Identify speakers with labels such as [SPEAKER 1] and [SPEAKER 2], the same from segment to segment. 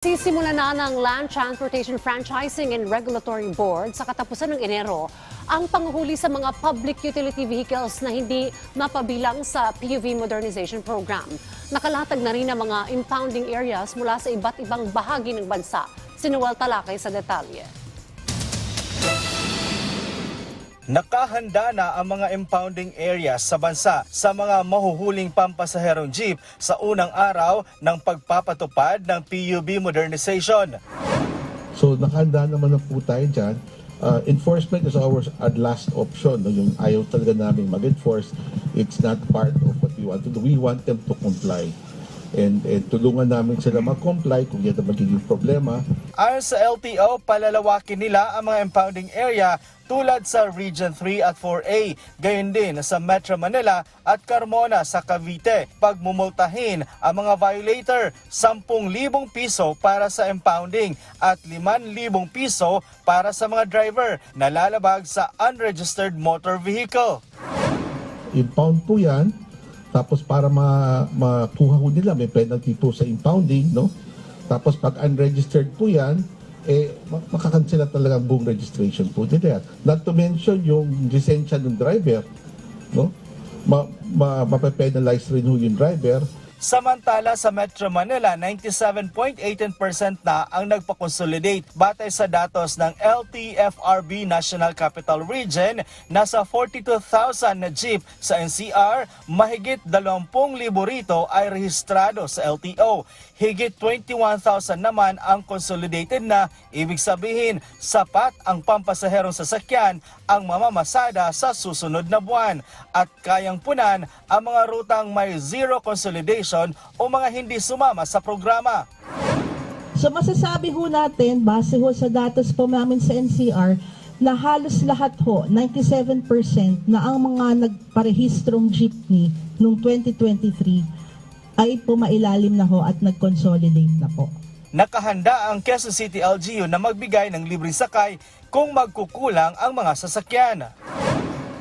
[SPEAKER 1] Sisimula na ng Land Transportation Franchising and Regulatory Board sa katapusan ng Enero ang panghuli sa mga public utility vehicles na hindi mapabilang sa PUV Modernization Program. Nakalatag na rin ang mga impounding areas mula sa iba't ibang bahagi ng bansa. Sinuwal Talakay sa detalye.
[SPEAKER 2] Nakahanda na ang mga impounding areas sa bansa sa mga mahuhuling pampasaherong jeep sa unang araw ng pagpapatupad ng PUB modernization.
[SPEAKER 3] So nakahanda naman na po tayo dyan. Uh, enforcement is our last option. No? Yung ayaw talaga namin mag-enforce, it's not part of what we want to do. We want them to comply. And, and tulungan namin sila mag-comply kung yan ang magiging problema.
[SPEAKER 2] Ayon sa LTO, palalawakin nila ang mga impounding area tulad sa Region 3 at 4A. Gayon din sa Metro Manila at Carmona sa Cavite. Pagmumultahin ang mga violator, 10,000 piso para sa impounding at 5,000 piso para sa mga driver na lalabag sa unregistered motor vehicle.
[SPEAKER 3] Impound po yan. Tapos para ma makuha ko nila, may penalty po sa impounding. No? Tapos pag unregistered po yan, eh, mak- makakansela talaga ang buong registration po nila. Not to mention yung lisensya ng driver. No? Ma, ma, mapapenalize rin ho yung driver.
[SPEAKER 2] Samantala sa Metro Manila, 97.18% na ang nagpa-consolidate batay sa datos ng LTFRB National Capital Region. Nasa 42,000 na jeep sa NCR, mahigit 20,000 rito ay rehistrado sa LTO. Higit 21,000 naman ang consolidated na, ibig sabihin sapat ang pampasaherong sasakyan ang mamamasada sa susunod na buwan at kayang punan ang mga rutang may zero consolidation o mga hindi sumama sa programa.
[SPEAKER 4] So masasabi ho natin, base ho sa datos po namin sa NCR, na halos lahat ho, 97% na ang mga nagparehistrong jeepney noong 2023 ay pumailalim na ho at nag-consolidate na po.
[SPEAKER 2] Nakahanda ang Quezon City LGU na magbigay ng libreng sakay kung magkukulang ang mga sasakyan.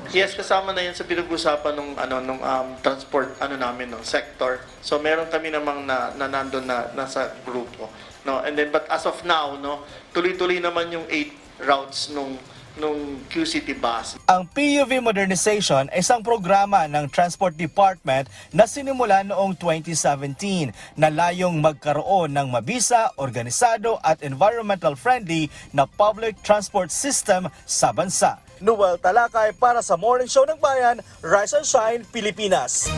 [SPEAKER 5] Yes, kasama na yan sa pinag-usapan nung ano nung um, transport ano namin no sector. So meron kami namang na, na nandun na nasa grupo. No, and then but as of now, no, tuloy-tuloy naman yung eight routes nung nung QCity bus.
[SPEAKER 2] Ang PUV Modernization ay isang programa ng Transport Department na sinimula noong 2017 na layong magkaroon ng mabisa, organisado at environmental friendly na public transport system sa bansa. Noel Talakay para sa Morning Show ng Bayan, Rise and Shine, Pilipinas.